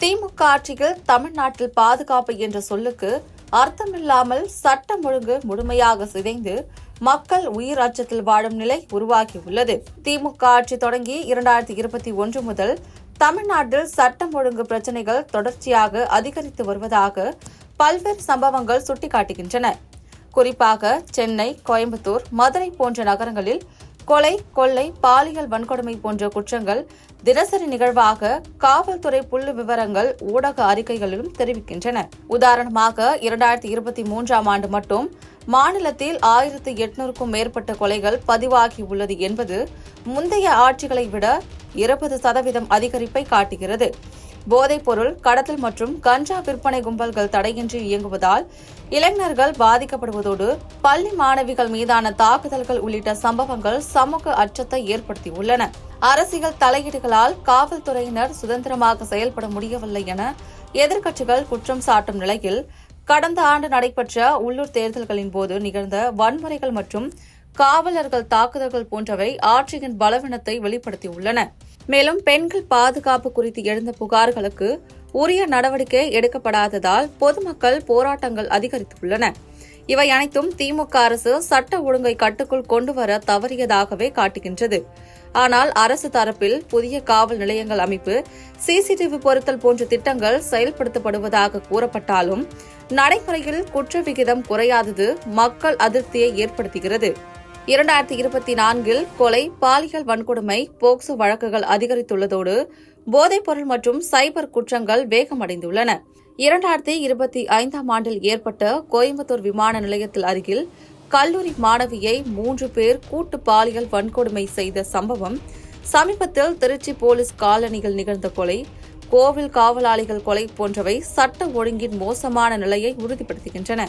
திமுக ஆட்சியில் தமிழ்நாட்டில் பாதுகாப்பு என்ற சொல்லுக்கு அர்த்தமில்லாமல் சட்டம் ஒழுங்கு முழுமையாக சிதைந்து மக்கள் உயிர் அச்சத்தில் வாழும் நிலை உருவாகியுள்ளது. திமுக ஆட்சி தொடங்கி இரண்டாயிரத்தி இருபத்தி ஒன்று முதல் தமிழ்நாட்டில் சட்டம் ஒழுங்கு பிரச்சினைகள் தொடர்ச்சியாக அதிகரித்து வருவதாக பல்வேறு சம்பவங்கள் சுட்டிக்காட்டுகின்றன. குறிப்பாக சென்னை கோயம்புத்தூர் மதுரை போன்ற நகரங்களில் கொலை கொள்ளை பாலியல் வன்கொடுமை போன்ற குற்றங்கள் தினசரி நிகழ்வாக காவல்துறை புள்ளி விவரங்கள் ஊடக அறிக்கைகளிலும் தெரிவிக்கின்றன. உதாரணமாக இரண்டாயிரத்தி இருபத்தி மூன்றாம் ஆண்டு மட்டும் மாநிலத்தில் ஆயிரத்தி எட்நூறுக்கும் மேற்பட்ட கொலைகள் பதிவாகியுள்ளது என்பது முந்தைய ஆட்சிகளை விட இருபது சதவீதம் அதிகரிப்பை காட்டுகிறது. போதைப்பொருள் கடத்தல் மற்றும் கஞ்சா விற்பனை கும்பல்கள் தடையின்றி இயங்குவதால் இளைஞர்கள் பாதிக்கப்படுவதோடு பள்ளி மாணவிகள் மீதான தாக்குதல்கள் உள்ளிட்ட சம்பவங்கள் சமூக அச்சத்தை ஏற்படுத்தியுள்ளன. அரசியல் தலையீடுகளால் காவல்துறையினர் சுதந்திரமாக செயல்பட முடியவில்லை என எதிர்க்கட்சிகள் குற்றம் சாட்டும் நிலையில் கடந்த ஆண்டு நடைபெற்ற உள்ளூர் தேர்தல்களின் போது நிகழ்ந்த வன்முறைகள் மற்றும் காவலர்கள் தாக்குதல்கள் போன்றவை ஆட்சியின் பலவீனத்தை வெளிப்படுத்தியுள்ளன. மேலும் பெண்கள் பாதுகாப்பு குறித்து எழுந்த புகார்களுக்கு உரிய நடவடிக்கை எடுக்கப்படாததால் பொதுமக்கள் போராட்டங்கள் அதிகரித்துள்ளன. இவை அனைத்தும் திமுக அரசு சட்ட ஒழுங்கை கட்டுக்குள் கொண்டுவர தவறியதாகவே காட்டுகின்றது. ஆனால் அரசு தரப்பில் புதிய காவல் நிலையங்கள் அமைப்பு சிசிடிவி பொருத்தல் போன்ற திட்டங்கள் செயல்படுத்தப்படுவதாக கூறப்பட்டாலும் நடைமுறையில் குற்ற விகிதம் குறையாதது மக்கள் அதிருப்தியை ஏற்படுத்துகிறது. இரண்டாயிரத்தி இருபத்தி நான்கில் கொலை பாலியல் வன்கொடுமை போக்சோ வழக்குகள் அதிகரித்துள்ளதோடு போதைப்பொருள் மற்றும் சைபர் குற்றங்கள் வேகமடைந்துள்ளன. இரண்டாயிரத்தி இருபத்தி ஐந்தாம் ஆண்டில் ஏற்பட்ட கோயம்புத்தூர் விமான நிலையத்தில் அருகில் கல்லூரி மாணவியை மூன்று பேர் கூட்டு பாலியல் வன்கொடுமை செய்த சம்பவம் சமீபத்தில் திருச்சி போலீஸ் காலனியில் நிகழ்ந்த கொலை கோவில் காவலாளிகள் கொலை போன்றவை சட்ட ஒழுங்கின் மோசமான நிலையை உறுதிப்படுத்துகின்றன.